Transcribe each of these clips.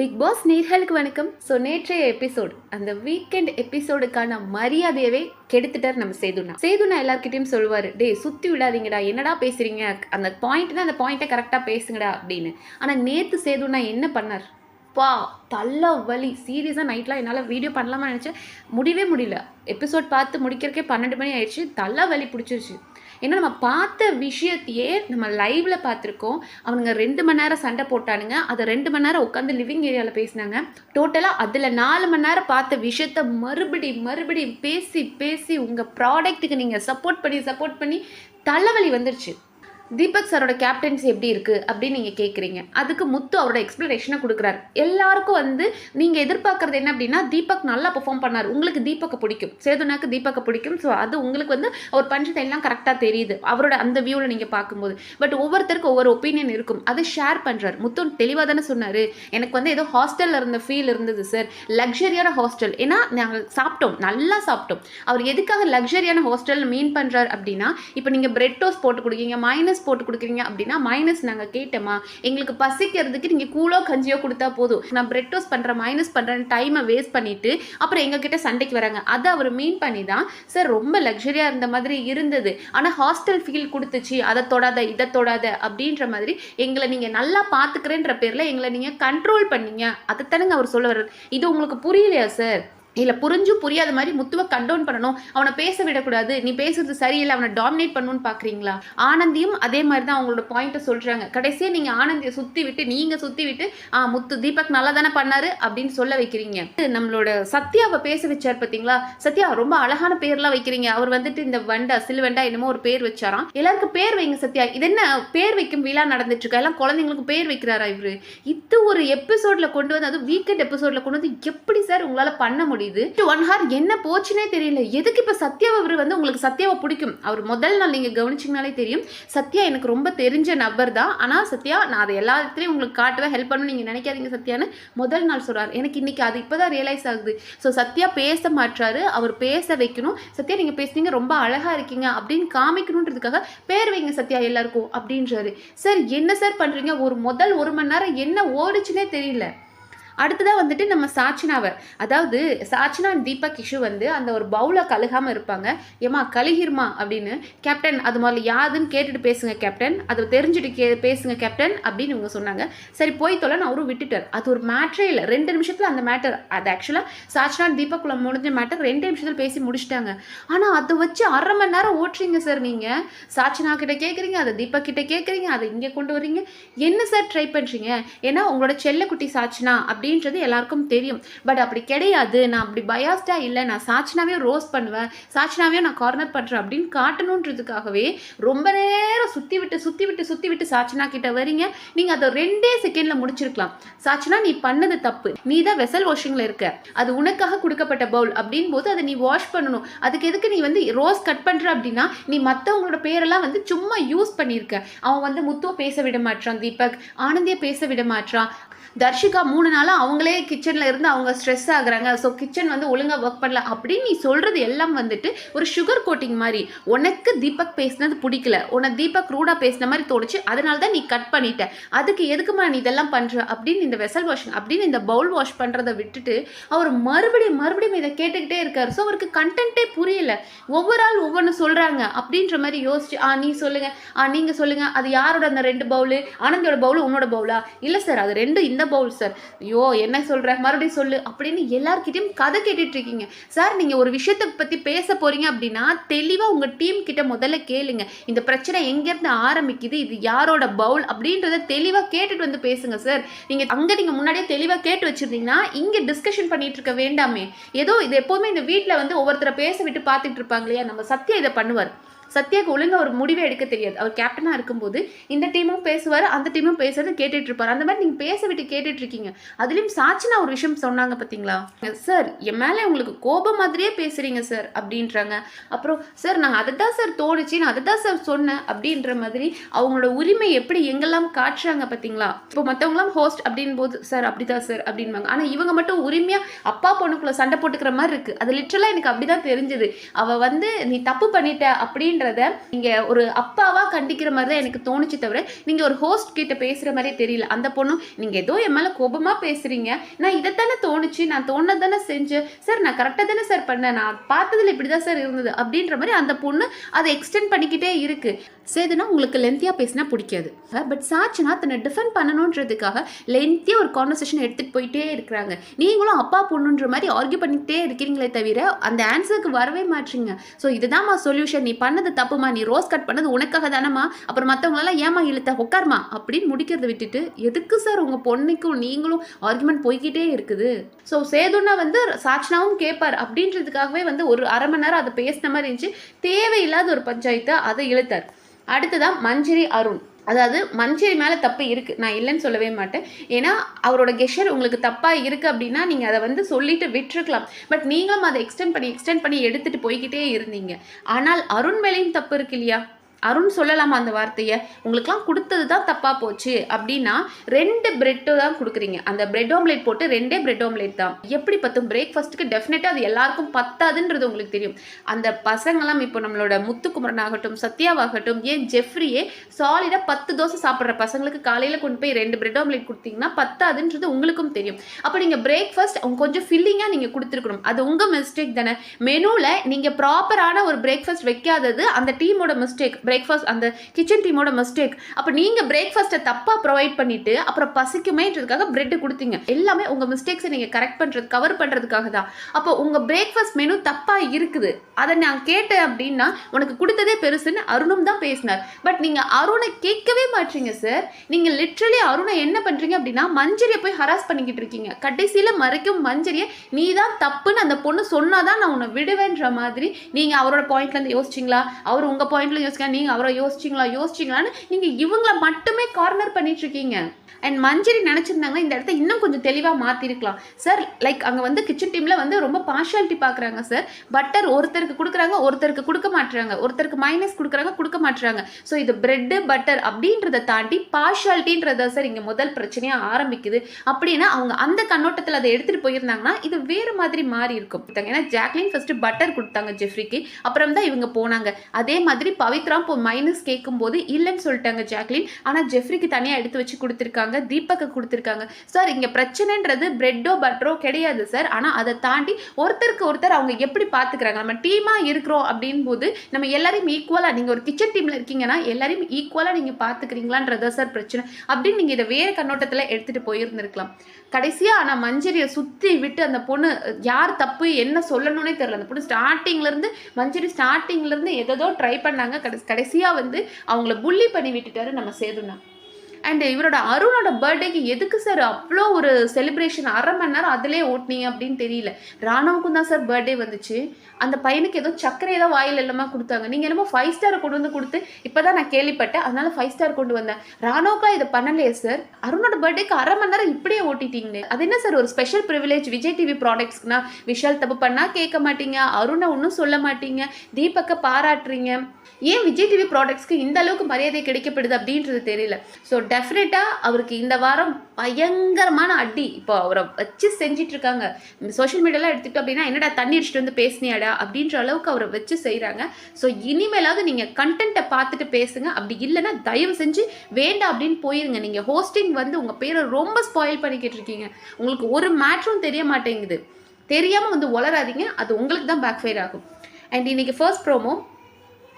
Big pass நேர்களுக்கு வணக்கம். So நேற்றைய எபிசோடு அந்த வீக்கெண்ட் எபிசோடுக்கான மரியாதையவே கெடுத்துட்டார் நம்ம சேதுனா சேதுனா எல்லாருக்கிட்டையும் சொல்லுவார் டே சுற்றி விடாதீங்கடா என்னடா பேசுறீங்க? அந்த பாயிண்ட்னா அந்த பாயிண்ட்டை கரெக்டாக பேசுங்கடா அப்படின்னு. ஆனால் நேற்று சேதுனா என்ன பண்ணார்? பா தள்ள வலி. சீரியஸாக நைட்லாம் என்னால் வீடியோ பண்ணலாமா நினச்சேன். முடியவே முடியல. எபிசோட் பார்த்து முடிக்கிறக்கே பன்னெண்டு மணி ஆயிடுச்சு. தள்ள வலி பிடிச்சிருச்சு. ஏன்னா நம்ம பார்த்த விஷயத்தையே நம்ம லைவ்ல பார்த்துருக்கோம். அவனுங்க ரெண்டு மணி நேரம் சண்டை போட்டானுங்க. அதை ரெண்டு மணி நேரம் உட்காந்து லிவிங் ஏரியாவில் பேசினாங்க. டோட்டலாக அதில் நாலு மணி நேரம் பார்த்த விஷயத்த மறுபடி மறுபடியும் பேசி பேசி உங்கள் ப்ராடக்ட்டுக்கு நீங்கள் சப்போர்ட் பண்ணி சப்போர்ட் பண்ணி தலைவலி வந்துருச்சு. தீபக் சாரோட கேப்டன்சி எப்படி இருக்கு அப்படின்னு நீங்க கேட்குறீங்க அதுக்கு முத்து அவரோட எக்ஸ்பிளனேஷனை கொடுக்குறாரு. எல்லாருக்கும் வந்து நீங்க எதிர்பார்க்கறது என்ன அப்படின்னா தீபக் நல்லா பெர்ஃபார்ம் பண்ணார். உங்களுக்கு தீபக்கை பிடிக்கும். சேதுனாக்கு தீபக்கை பிடிக்கும். ஸோ அது உங்களுக்கு வந்து அவர் பஞ்சத்தை எல்லாம் கரெக்டாக தெரியுது. அவரோட அந்த வியூவில் நீங்கள் பார்க்கும்போது. பட் ஒவ்வொருத்தருக்கும் ஒவ்வொரு ஒப்பீனியன் இருக்கும். அதை ஷேர் பண்ணுறாரு முத்து தெளிவாக தானே சொன்னார். எனக்கு வந்து ஏதோ ஹாஸ்டலில் இருந்த ஃபீல் இருந்தது சார் லக்ஸரியான ஹாஸ்டல் ஏன்னா நாங்கள் சாப்பிட்டோம். நல்லா சாப்பிட்டோம். அவர் எதுக்காக லக்ஸரியான ஹாஸ்டல் மீன் பண்ணுறாரு அப்படின்னா இப்போ நீங்கள் பிரெட் டோஸ் போட்டு கொடுக்கீங்க மைனஸ் போட்டு கொடுக்குறீங்க அப்படின்னா மைனஸ் நாங்கள் கேட்டோமா? எங்களுக்கு பசிக்கிறதுக்கு நீங்கள் கூலோ கஞ்சியோ கொடுத்தா போதும். நான் பிரெட் டோஸ் பண்ணுறேன் மைனஸ் பண்ணுறேன் டைமை வேஸ்ட் பண்ணிட்டு அப்புறம் எங்ககிட்ட சண்டைக்கு வராங்க. அதை அவர் மீன் பண்ணி தான் சார் ரொம்ப லக்ஸரியாக இருந்த மாதிரி இருந்தது. ஆனால் ஹாஸ்டல் ஃபீல் கொடுத்துச்சு. அதை தொடாத இதை தொடாத அப்படின்ற மாதிரி எங்களை நீங்கள் நல்லா பார்த்துக்கிறேன்ற பேரில் எங்களை நீங்கள் கண்ட்ரோல் பண்ணீங்க. அதைத்தானுங்க அவர் சொல்ல வர்றது இது உங்களுக்கு புரியலையா சார் இல்லை புரிஞ்சும் புரியாத மாதிரி முத்துவை கண்டோன் பண்ணணும். அவனை பேச விடக்கூடாது. நீ பேசுறது சரியில்லை அவனை டாமினேட் பண்ணணும்னு பார்க்குறீங்களா ஆனந்தியும் அதே மாதிரி தான் அவங்களோட பாயிண்ட்டை சொல்கிறாங்க கடைசியாக நீங்கள் ஆனந்தியை சுற்றி விட்டு நீங்கள் சுற்றி விட்டு ஆ முத்து தீபக் நல்லா தானே பண்ணாரு அப்படின்னு சொல்ல வைக்கிறீங்க. நம்மளோட சத்யாவை பேச வச்சார் பார்த்தீங்களா சத்யா ரொம்ப அழகான பேர்லாம் வைக்கிறீங்க. அவர் வந்துட்டு இந்த வண்டா சிலுவண்டா என்னமோ ஒரு பேர் வச்சாராம். எல்லாருக்கும் பேர் வைங்க சத்யா. இது என்ன பேர் வைக்கும் விழா நடந்துட்டு இருக்கா எல்லாம் குழந்தைங்களுக்கு பேர் வைக்கிறாரா இவரு? இது ஒரு எபிசோடில் கொண்டு வந்து அதுவும் வீக்கெண்ட் எபிசோடில் கொண்டு வந்து எப்படி சார் உங்களால் பண்ண முடியும்? முடியுது. ஒன் ஹார் என்ன போச்சுன்னே தெரியல. எதுக்கு இப்போ சத்யாவை அவர் வந்து உங்களுக்கு சத்யாவை பிடிக்கும்? அவர் முதல் நாள் நீங்கள் கவனிச்சிங்கனாலே தெரியும். சத்யா எனக்கு ரொம்ப தெரிஞ்ச நபர் தான். ஆனால் சத்யா நான் அதை எல்லா இடத்துலையும் உங்களுக்கு காட்டுவேன் ஹெல்ப் பண்ணணும் நீங்கள் நினைக்காதீங்க சத்யான்னு முதல் நாள் சொல்கிறார் எனக்கு இன்னைக்கு அது இப்போ தான் ரியலைஸ் ஆகுது. ஸோ சத்யா பேச மாட்டாரு அவர் பேச வைக்கணும். சத்யா நீங்கள் பேசுனீங்க ரொம்ப அழகாக இருக்கீங்க. அப்படின்னு காமிக்கணுன்றதுக்காக பேர் வைங்க சத்யா எல்லாருக்கும் அப்படின்றாரு. சார் என்ன சார் பண்ணுறீங்க ஒரு முதல் ஒரு மணி நேரம் என்ன ஓடுச்சுன்னே தெரியல. அடுத்ததாக வந்துட்டு நம்ம சாச்சினாவை அதாவது சாச்சினா அண்ட் தீபக் இஷு வந்து அந்த ஒரு பவுலை கழுகாமல் இருப்பாங்க. ஏமா கழுகிருமா அப்படின்னு. கேப்டன் அது முதல்ல யாதுன்னு கேட்டுட்டு பேசுங்க கேப்டன் அதை தெரிஞ்சுட்டு கே பேசுங்க கேப்டன் அப்படின்னு இவங்க சொன்னாங்க. சரி போய் நான் அவரும் விட்டுட்டார் அது ஒரு மேட்ரே இல்லை. ரெண்டு நிமிஷத்தில் அந்த மேட்டர் அது ஆக்சுவலாக சாச்சினா and தீபக்குள்ள முடிஞ்ச மேட்டர் ரெண்டு நிமிஷத்தில் பேசி முடிச்சிட்டாங்க. ஆனால் அதை வச்சு அரை மணி நேரம் ஓட்டுறீங்க சார் நீங்கள் சாச்சினா கிட்ட கேட்குறீங்க அதை தீபக் கிட்ட கேட்குறீங்க அதை இங்கே கொண்டு வரீங்க என்ன சார் ட்ரை பண்ணுறீங்க ஏன்னா உங்களோட செல்லக்குட்டி சாச்சினா அப்படின்றது எல்லாருக்கும் தெரியும். பட் அப்படி கிடையாது. நான் அப்படி பயாஸ்டா இல்லை. நான் சாச்சினாவே ரோஸ் பண்ணுவேன். சாச்சினாவே நான் கார்னர் பண்ணுறேன் அப்படின்னு காட்டணுன்றதுக்காகவே ரொம்ப நேரம் சுற்றி விட்டு சுற்றி விட்டு சுற்றி விட்டு சாச்சினா கிட்ட வரீங்க நீங்கள் அதை ரெண்டே செகண்டில் முடிச்சிருக்கலாம். சாச்சினா நீ பண்ணது தப்பு. நீ தான் வெசல் வாஷிங்கில் இருக்க. அது உனக்காக கொடுக்கப்பட்ட பவுல் அப்படின் போது அதை நீ வாஷ் பண்ணணும். அதுக்கு எதுக்கு நீ வந்து ரோஸ் கட் பண்ணுற அப்படின்னா நீ மற்றவங்களோட பேரெல்லாம் வந்து சும்மா யூஸ் பண்ணியிருக்க. அவன் வந்து முத்துவை பேச விட மாட்டான் தீபக். ஆனந்தியை பேச விட மாட்டான் தர்ஷிகா மூணு நாளாக அவங்களே கிச்சனில் இருந்து அவங்க ஸ்ட்ரெஸ் ஆகுறாங்க. ஸோ கிச்சன் வந்து ஒழுங்காக ஒர்க் பண்ணல அப்படின்னு நீ சொல்கிறது எல்லாம் வந்துட்டு ஒரு சுகர் கோட்டிங் மாதிரி. உனக்கு தீபக் பேசினது பிடிக்கல. உனக்கு தீபக் ரூடாக பேசின மாதிரி தோணுச்சு. அதனால தான் நீ கட் பண்ணிட்ட. அதுக்கு எதுக்குமா நீ இதெல்லாம் பண்ணுற அப்படின்னு இந்த வெசல் வாஷிங் அப்படின்னு இந்த பவுல் வாஷ் பண்ணுறதை விட்டுட்டு அவர் மறுபடியும் மறுபடியும் இதை கேட்டுக்கிட்டே இருக்கார். ஸோ அவருக்கு கண்டென்ட்டே புரியல. ஒவ்வொரு ஆள் ஒவ்வொன்று சொல்கிறாங்க அப்படின்ற மாதிரி யோசிச்சு ஆ நீ சொல்லுங்கள் ஆ நீங்கள் சொல்லுங்கள் அது யாரோட அந்த ரெண்டு பவுலு ஆனந்தோட பவுலு உன்னோட பவுலா இல்லை சார் அது ரெண்டும் இந்த பவுல் சார் ஐயோ என்ன சொல்கிற மறுபடியும் சொல்லு அப்படின்னு எல்லார்கிட்டயும் கதை கேட்டுட்டு இருக்கீங்க சார் நீங்கள் ஒரு விஷயத்தை பற்றி பேச போகிறீங்க அப்படின்னா தெளிவாக உங்கள் டீம் கிட்ட முதல்ல கேளுங்க. இந்த பிரச்சனை எங்கேருந்து ஆரம்பிக்குது? இது யாரோட பவுல் அப்படின்றத தெளிவாக கேட்டுட்டு வந்து பேசுங்க சார் நீங்கள் அங்கே நீங்கள் முன்னாடியே தெளிவாக கேட்டு வச்சிருந்தீங்கன்னா இங்கே டிஸ்கஷன் பண்ணிட்டு இருக்க வேண்டாமே. ஏதோ இது எப்போவுமே இந்த வீட்டில் வந்து ஒவ்வொருத்தரை பேச விட்டு பார்த்துட்டு இருப்பாங்க இல்லையா? நம்ம சத்யா இதை பண்ணுவார். சத்யாவுக்கு ஒழுங்காக ஒரு முடிவே எடுக்க தெரியாது. அவர் கேப்டனாக இருக்கும்போது இந்த டீமும் பேசுவார் அந்த டீமும் பேசுறது கேட்டுட்டு இருப்பார் அந்த மாதிரி நீங்கள் பேச விட்டு கேட்டுட்டு இருக்கீங்க அதுலேயும் சாட்சினா ஒரு விஷயம் சொன்னாங்க பார்த்தீங்களா சார் என் மேலே உங்களுக்கு கோபம் மாதிரியே பேசுகிறீங்க சார் அப்படின்றாங்க. அப்புறம் சார் நான் அதை தான் சார் தோணுச்சு நான் அதை தான் சார் சொன்னேன் அப்படின்ற மாதிரி அவங்களோட உரிமை எப்படி எங்கெல்லாம் காட்டுறாங்க பார்த்தீங்களா இப்போ மற்றவங்களாம் ஹோஸ்ட் அப்படின் போது சார் அப்படிதான் சார் அப்படின்பாங்க. ஆனால் இவங்க மட்டும் உரிமையாக அப்பா பொண்ணுக்குள்ளே சண்டை போட்டுக்கிற மாதிரி இருக்குது அது லிட்டரலாக எனக்கு அப்படிதான் தெரிஞ்சது. அவள் வந்து நீ தப்பு பண்ணிட்ட அப்படின்னு அப்படின்றத நீங்கள் ஒரு அப்பாவாக கண்டிக்கிற மாதிரி தான் எனக்கு தோணுச்சு தவிர நீங்கள் ஒரு ஹோஸ்ட் கிட்ட பேசுகிற மாதிரி தெரியல. அந்த பொண்ணும் நீங்கள் ஏதோ என் மேலே கோபமாக பேசுகிறீங்க நான் இதைத்தானே தோணுச்சு. நான் தோணதானே செஞ்சேன். சார் நான் கரெக்டாக தானே சார் பண்ணேன். நான் பார்த்ததில் இப்படி தான் சார் இருந்தது. அப்படின்ற மாதிரி அந்த பொண்ணு அதை எக்ஸ்டெண்ட் பண்ணிக்கிட்டே இருக்குது சேதுனா உங்களுக்கு லென்த்தியாக பேசினா பிடிக்காது. பட் சாட்சினா தன்னை டிஃபெண்ட் பண்ணணுன்றதுக்காக லென்த்தியாக ஒரு கான்வர்சேஷன் எடுத்துகிட்டு போயிட்டே இருக்கிறாங்க. நீங்களும் அப்பா பொண்ணுன்ற மாதிரி ஆர்கியூ பண்ணிக்கிட்டே இருக்கிறீங்களே தவிர அந்த ஆன்சருக்கு வரவே மாட்டீங்க. ஸோ இதுதான்மா சொல்யூஷன் நீ பண்ணது தப்புமா? நீ ரோஸ் கட் பண்ணது உனக்காக தானம்மா. அப்புறம் மற்றவங்களெல்லாம் ஏமா இழுத்த? உட்காருமா. அப்படின்னு முடிக்கிறத விட்டுட்டு எதுக்கு சார் உங்கள் பொண்ணுக்கும் நீங்களும் ஆர்குமெண்ட் போய்கிட்டே இருக்குது? ஸோ சேதுன்னா வந்து சாட்சினாவும் கேட்பார். அப்படின்றதுக்காகவே வந்து ஒரு அரை மணி நேரம் அதை பேசின மாதிரி இருந்துச்சு. தேவையில்லாத ஒரு பஞ்சாயத்தை அதை இழுத்தார். அடுத்ததான் மஞ்சரி அருண். அதாவது மஞ்சள் மேலே தப்பு இருக்குது நான் இல்லைன்னு சொல்லவே மாட்டேன். ஏன்னா அவரோட கெஷர் உங்களுக்கு தப்பாக இருக்குது அப்படின்னா நீங்கள் அதை வந்து சொல்லிட்டு விட்டுருக்கலாம். பட் நீங்களும் அதை எக்ஸ்டெண்ட் பண்ணி எக்ஸ்டெண்ட் பண்ணி எடுத்துகிட்டு போய்கிட்டே இருந்தீங்க. ஆனால் அருண் மேலேயும் தப்பு இருக்கு இல்லையா? அருண் சொல்லலாமா அந்த வார்த்தையை? உங்களுக்குலாம் கொடுத்தது தான் தப்பாக போச்சு. அப்படின்னா ரெண்டு பிரெட்டு தான் கொடுக்குறீங்க. அந்த பிரெட் ஆம்லேட் போட்டு ரெண்டே பிரெட் ஆம்லேட் தான். எப்படி பத்தும்? பிரேக்ஃபாஸ்ட்டுக்கு டெஃபினட்டாக அது எல்லாருக்கும் பத்தாதுன்றது உங்களுக்கு தெரியும். அந்த பசங்களாம் இப்போ நம்மளோட முத்துக்குமரன் ஆகட்டும் சத்யாவாகட்டும் ஏன் ஜெஃப்ரியே சாலிடாக பத்து தோசை சாப்பிட்ற பசங்களுக்கு காலையில் கொண்டு போய் ரெண்டு பிரெட் ஆம்லேட் கொடுத்தீங்கன்னா பத்தாதுன்றது உங்களுக்கும் தெரியும். அப்போ நீங்கள் பிரேக்ஃபாஸ்ட் கொஞ்சம் ஃபில்லிங்காக நீங்கள் கொடுத்துருக்கணும். அது உங்கள் மிஸ்டேக் தானே. மெனுவில் நீங்கள் ப்ராப்பரான ஒரு பிரேக்ஃபாஸ்ட் வைக்காதது அந்த டீமோட மிஸ்டேக் பிரேக்ஃபாஸ்ட் அந்த கிச்சன் டீமோட மிஸ்டேக் அப்போ நீங்கள் பிரேக்ஃபாஸ்ட்டை தப்பாக ப்ரொவைட் பண்ணிட்டு அப்புறம் பசிக்குமேன்றதுக்காக பிரெட் கொடுத்தீங்க. எல்லாமே உங்கள் மிஸ்டேக்ஸை நீங்கள் கரெக்ட் பண்ணுறது கவர் பண்ணுறதுக்காக தான். அப்போ உங்கள் பிரேக்ஃபாஸ்ட் மெனு தப்பாக இருக்குது. அதை நான் கேட்டேன் அப்படின்னா உனக்கு கொடுத்ததே பெருசுன்னு அருணும் தான் பேசினார். பட் நீங்கள் அருணை கேட்கவே மாட்டீங்க சார் நீங்கள் லிட்ரலி அருணை என்ன பண்ணுறீங்க அப்படின்னா மஞ்சரியை போய் ஹராஸ் பண்ணிக்கிட்டு இருக்கீங்க. கடைசியில் மறைக்கும் மஞ்சரியை நீ தான் தப்புன்னு அந்த பொண்ணு சொன்னாதான் நான் உன்னை விடுவேன்ற மாதிரி. நீங்கள் அவரோட பாயிண்ட்லேருந்து யோசிச்சிங்களா? அவர் உங்கள் பாயிண்ட்ல யோசிக்கலாம் நீங்கள் அவரை யோசிச்சிங்களா? யோசிச்சிங்களான்னு நீங்கள் இவங்கள மட்டுமே கார்னர் பண்ணிட்டு இருக்கீங்க அண்ட் மஞ்சரி நினச்சிருந்தாங்கன்னா இந்த இடத்த இன்னும் கொஞ்சம் தெளிவாக மாற்றிருக்கலாம் சார் லைக் அங்கே வந்து கிச்சன் டீமில் வந்து ரொம்ப பார்ஷாலிட்டி பார்க்குறாங்க சார் பட்டர் ஒருத்தருக்கு கொடுக்குறாங்க ஒருத்தருக்கு கொடுக்க மாட்டுறாங்க. ஒருத்தருக்கு மைனஸ் கொடுக்குறாங்க கொடுக்க மாட்டுறாங்க. ஸோ இது பிரெட்டு பட்டர் அப்படின்றத தாண்டி பார்ஷாலிட்டின்றத சார் இங்கே முதல் பிரச்சனையாக ஆரம்பிக்குது. அப்படின்னா அவங்க அந்த கண்ணோட்டத்தில் அதை எடுத்துகிட்டு போயிருந்தாங்கன்னா இது வேறு மாதிரி மாறி இருக்கும். ஏன்னா ஜாக்லின் ஃபஸ்ட்டு பட்டர் கொடுத்தாங்க ஜெஃப்ரிக்கு அப்புறம் தான் இவங்க போனாங்க. அதே மாதிரி பவித்ரா இப்போ மைனஸ் கேட்கும்போது இல்லைன்னு சொல்லிட்டாங்க ஜாக்லின். ஆனால் ஜெஃப்ரிக்கு தனியாக எடுத்து வச்சு கொடுத்துருக்காங்க தீபக்கு கொடுத்துருக்காங்க. சார் இங்கே பிரச்சனைன்றது பிரெட்டோ பட்டரோ கிடையாது சார் ஆனால் அதை தாண்டி ஒருத்தருக்கு ஒருத்தர் அவங்க எப்படி பார்த்துக்கிறாங்க நம்ம டீமாக இருக்கிறோம் அப்படின் போது நம்ம எல்லாரையும் ஈக்குவலாக நீங்கள் ஒரு கிச்சன் டீமில் இருக்கீங்கன்னா எல்லாரையும் ஈக்குவலாக நீங்கள் பார்த்துக்கிறீங்களான்றதா சார் பிரச்சனை. அப்படின்னு நீங்கள் இதை வேறு கண்ணோட்டத்தில் எடுத்துகிட்டு போயிருந்திருக்கலாம். கடைசியாக ஆனால் மஞ்சரியை சுற்றி விட்டு அந்த பொண்ணு யார் தப்பு என்ன சொல்லணும்னே தெரில அந்த பொண்ணு ஸ்டார்டிங்லேருந்து மஞ்சரி ஸ்டார்டிங்லேருந்து எதோ ட்ரை பண்ணாங்க. கடைசி கடைசியாக வந்து அவங்கள புள்ளி பண்ணி விட்டுட்டாரு நம்ம சேதுனா அண்ட் இவரோட அருணோட பர்த்டேக்கு எதுக்கு சார் அவ்வளோ ஒரு செலிப்ரேஷன் அரை மணி நேரம் அதிலே ஓட்டினீங்க அப்படின்னு தெரியல. ராணுவுக்கும் தான் சார் பர்த்டே வந்துச்சு. அந்த பையனுக்கு ஏதோ சர்க்கரை ஏதோ வாயில் எல்லாமே கொடுத்தாங்க. நீங்கள் என்னமோ ஃபைவ் ஸ்டார் கொண்டு வந்து கொடுத்து இப்போ தான் நான் கேள்விப்பட்டேன். அதனால ஃபைவ் ஸ்டார் கொண்டு வந்தேன். ராணுவுக்கா இதை பண்ணலையே சார் அருணோட பர்த்டேக்கு அரை மணி நேரம் இப்படியே ஓட்டிட்டீங்களே. அது என்ன சார் ஒரு ஸ்பெஷல் ப்ரிவிலேஜ் விஜய் டிவி ப்ராடக்ட்ஸ்க்குனா விஷால் தப்பு பண்ணால் கேட்க மாட்டீங்க. அருணை ஒன்றும் சொல்ல மாட்டீங்க. தீபக்கை பாராட்டுறீங்க. ஏன் விஜய் டிவி ப்ராடக்ட்ஸ்க்கு இந்த அளவுக்கு மரியாதை கிடைக்கப்படுது அப்படின்றது தெரியல. ஸோ டெஃபினட்டாக அவருக்கு இந்த வாரம் பயங்கரமான அடி இப்போ அவரை வச்சு செஞ்சிட்டு இருக்காங்க சோஷியல் மீடியாலாம் எடுத்துக்கிட்டோம் அப்படின்னா என்னடா தண்ணி அடிச்சுட்டு வந்து பேசினியாடா? அப்படின்ற அளவுக்கு அவரை வச்சு செய்கிறாங்க ஸோ இனிமேலாவது நீங்கள் கண்டென்ட்டை பார்த்துட்டு பேசுங்க. அப்படி இல்லைன்னா தயவு செஞ்சு வேண்டாம் அப்படின்னு போயிருங்க. நீங்கள் ஹோஸ்டிங் வந்து உங்கள் பேரை ரொம்ப ஸ்பாயில் பண்ணிக்கிட்டு இருக்கீங்க உங்களுக்கு ஒரு மேட்ரும் தெரிய மாட்டேங்குது. தெரியாமல் வந்து வளராதீங்க அது உங்களுக்கு தான் பேக் ஃபயர் ஆகும். அண்ட் இன்றைக்கி ஃபர்ஸ்ட் ப்ரோமோ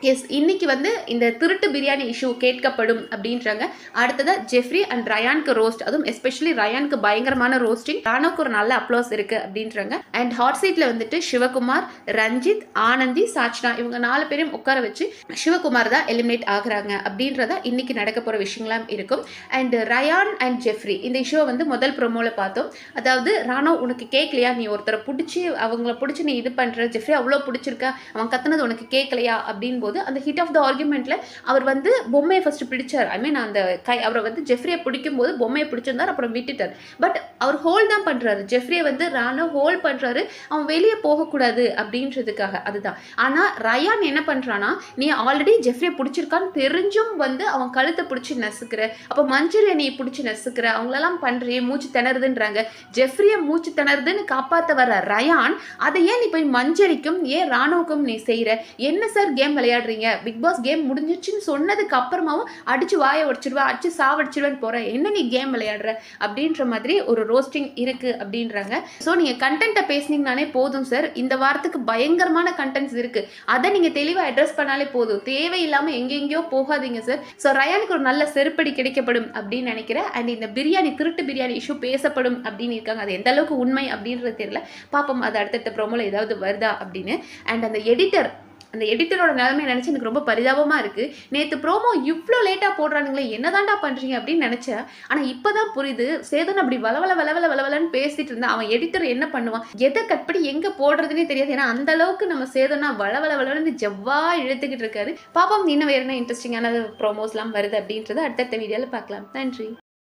எஸ் இன்னைக்கு வந்து இந்த திருட்டு பிரியாணி இஷ்யூ கேட்கப்படும் அப்படின்றாங்க. அடுத்ததாக ஜெஃப்ரி அண்ட் ரயானுக்கு ரோஸ்ட் அதுவும் எஸ்பெஷலி ரயானுக்கு பயங்கரமான ரோஸ்டிங் ராணுக்கு ஒரு நல்ல அப்ளோஸ் இருக்கு அப்படின்றாங்க. அண்ட் ஹாட் சீட்ல வந்துட்டு சிவகுமார் ரஞ்சித் ஆனந்தி சாச்னா இவங்க நாலு பேரையும் உட்கார வச்சு சிவகுமார் தான் எலிமினேட் ஆகுறாங்க அப்படின்றத இன்னைக்கு நடக்க போற விஷயங்களாம் இருக்கும். அண்ட் ரயான் அண்ட் ஜெஃப்ரி இந்த இஷ்யூவை வந்து முதல் ப்ரொமோல பார்த்தோம். அதாவது ராணோ உனக்கு கேட்கலையா நீ ஒருத்தரை பிடிச்சி அவங்கள பிடிச்சி நீ இது பண்ற. ஜெஃப்ரி அவ்வளோ பிடிச்சிருக்கா? அவன் கத்துனது உனக்கு கேட்கலையா அப்படின்னு போது அந்த ஹிட் ஆஃப் த ஆர்குமெண்ட்டில் அவர் வந்து பொம்மையை ஃபஸ்ட்டு பிடிச்சார். ஐ மீன் அந்த கை அவரை வந்து ஜெஃப்ரியை பிடிக்கும் போது பொம்மையை பிடிச்சிருந்தார் அப்புறம் விட்டுட்டார். பட் அவர் ஹோல் தான் பண்ணுறாரு ஜெஃப்ரியை வந்து ராணோ ஹோல் பண்ணுறாரு அவன் வெளியே போகக்கூடாது அப்படின்றதுக்காக. அதுதான். ஆனால் ரயான் என்ன பண்ணுறான்னா நீ ஆல்ரெடி ஜெஃப்ரியை பிடிச்சிருக்கான்னு தெரிஞ்சும் வந்து அவன் கழுத்தை பிடிச்சி நசுக்கிற. அப்போ மஞ்சள் நீ பிடிச்சி நசுக்கிற. அவங்களெல்லாம் பண்ணுறியே மூச்சு திணறுதுன்றாங்க. ஜெஃப்ரியை மூச்சு திணறுதுன்னு காப்பாற்ற வர ரயான் அதை ஏன் நீ போய் மஞ்சரிக்கும் ஏன் ராணுவுக்கும் நீ செய்யற என்ன சார் கேம் விளையாடுற? விளையாடுறீங்க. பிக் பாஸ் கேம் முடிஞ்சிச்சுன்னு சொன்னதுக்கு அப்புறமாவும் அடிச்சு வாயை உடச்சிடுவேன் அடிச்சு சாவடிச்சிடுவேன்னு போறேன் என்ன நீ கேம் விளையாடுற அப்படின்ற மாதிரி ஒரு ரோஸ்டிங் இருக்கு அப்படின்றாங்க. ஸோ நீங்க கண்டென்ட்டை பேசுனீங்கனாலே போதும் சார் இந்த வாரத்துக்கு பயங்கரமான கண்டென்ட்ஸ் இருக்கு. அதை நீங்க தெளிவா அட்ரஸ் பண்ணாலே போதும். தேவையில்லாம எங்கெங்கேயோ போகாதீங்க சார் ஸோ ரயானுக்கு ஒரு நல்ல செருப்படி கிடைக்கப்படும் அப்படின்னு நினைக்கிறேன். அண்ட் இந்த பிரியாணி திருட்டு பிரியாணி இஷ்யூ பேசப்படும் அப்படின்னு இருக்காங்க. அது எந்த அளவுக்கு உண்மை அப்படின்றது தெரியல. பாப்போம் அது அடுத்தடுத்த ப்ரோமோல ஏதாவது வருதா அப்படின்னு. அண்ட் அந்த எடிட்டர் அந்த எடிட்டரோட நிலைமை நினச்சி எனக்கு ரொம்ப பரிதாபமாக இருக்குது நேற்று ப்ரோமோ இவ்வளோ லேட்டாக போடுறானுங்களே என்னதான்டா பண்ணுறீங்க அப்படின்னு நினச்சேன் ஆனால் இப்போ தான் புரியுது. சேதன் அப்படி வளவல வளவல வளவலன்னு பேசிட்டு இருந்தா அவன் எடிட்டர் என்ன பண்ணுவான்? எதை கட் பண்ணி எங்கே போடுறதுனே தெரியாது. ஏன்னா அந்த அளவுக்கு நம்ம சேதனா வளவல வளவலன்னு ஜவ்வா இழுத்துக்கிட்டு இருக்காரு. பாப்போம் இன்னும் வேறு என்ன இன்ட்ரெஸ்டிங்கான ப்ரோமோஸ்லாம் வருது அப்படின்றத அடுத்தடுத்த வீடியோவில் பார்க்கலாம். நன்றி.